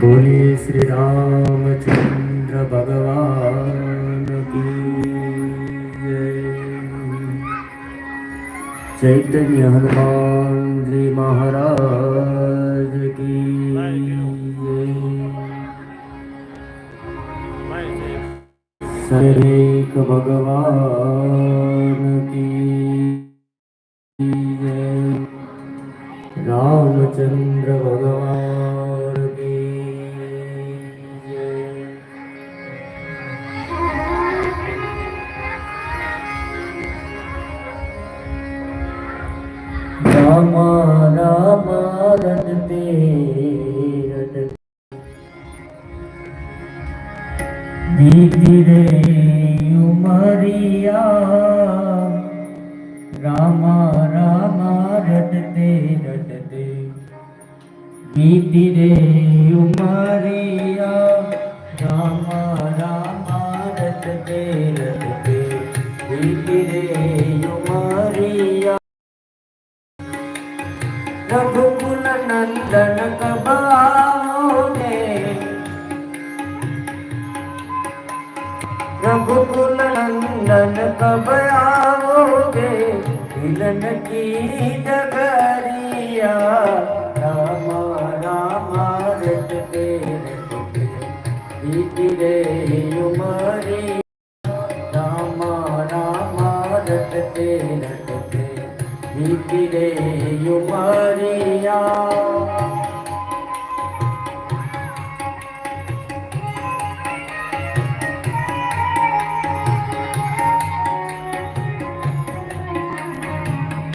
बोले श्री रामचंद्र भगवान की चैतन्य हनुमान जी महाराज की सरेक भगवान की रामचंद्र भगवान રામ મારન રટતે બીતી રે ઉમરિયા રામ રામ રટતે રટતે બીતી રે ઉમરિયા રામ રામ રટતે રટતે બીતી રે રઘુકુલ નંદન કબાઓને રઘુકુલ નંદન કબાઓને મિલન કી ડગરિયા રામ રામ રટકે રટકે દીદી રે ઉમરી રામ રામ રટકે રટકે વીતી ગઈ યુપરિયા